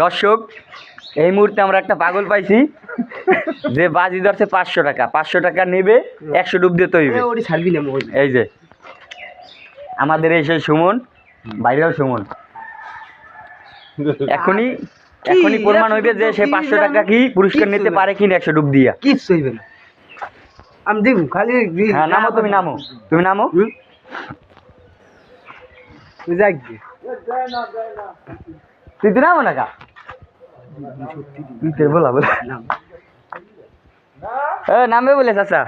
দর্শক এই মুহূর্তে আমরা একটা পাগল পাইছি যে বাজি ধরছে পাঁচশো টাকা। পাঁচশো টাকা নেবে একশো ডুব দিয়ে না এই যে আমাদের এই সেই সুমন বাইরেও সুমন। এখনই এখনই প্রমাণ হইবে যে সে পাঁচশো টাকা কি পুরস্কার নিতে পারে কিনা একশো ডুব দিয়া। কিচ্ছু হইবে না। আমি দিব খালি হ্যাঁ নামো তুমি নামো। তুমি নামো? যাক গে। তুই তো নামো না কা? তুই তো বলা। চাচা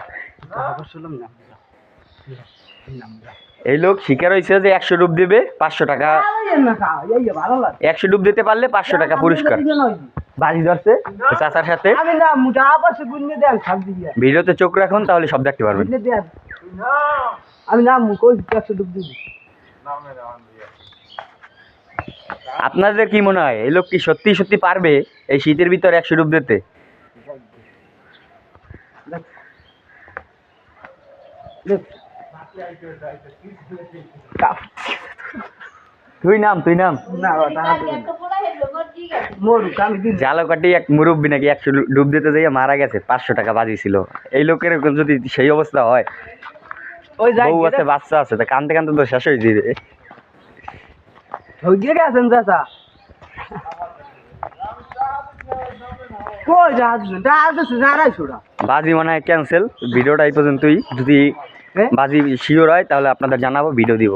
নাম নাম এই লোক শিকার হয়েছে যে একশো ডুব দেবে, পাঁচশো টাকা। একশো ডুব দিতে পারলে পাঁচশো টাকা পুরস্কার। বাজি ধরছে চাচার সাথে। ভিডিওতে চোখ রাখুন, তাহলে সব দেখতে পারবেন। আমি না মু কই, একশো ডুব দিব? আপনাদের কি মনে হয়? এই লোক কি সত্যি সত্যি পারবে এই শীতের ভিতরে একশো ডুব দিতে? তুই নাম তুই নাম। জালকাটি এক মুরব্বী নাকি একশো ডুব দিতে যাইয়া মারা গেছে পাঁচশো টাকা এই লোকের যদি সেই অবস্থা হয় ওই বউ আছে বাচ্চা আছে তা কানতে কানতে তো শেষ হয়ে যাবে। হইয়ে গেছেন চাচা বাজি মানে হয় ক্যান্সেল ভিডিওটা এই পর্যন্তই। যদি হ্যাঁ? বাজি শিওর হয় তাহলে আপনাদের জানাব ভিডিও দিব।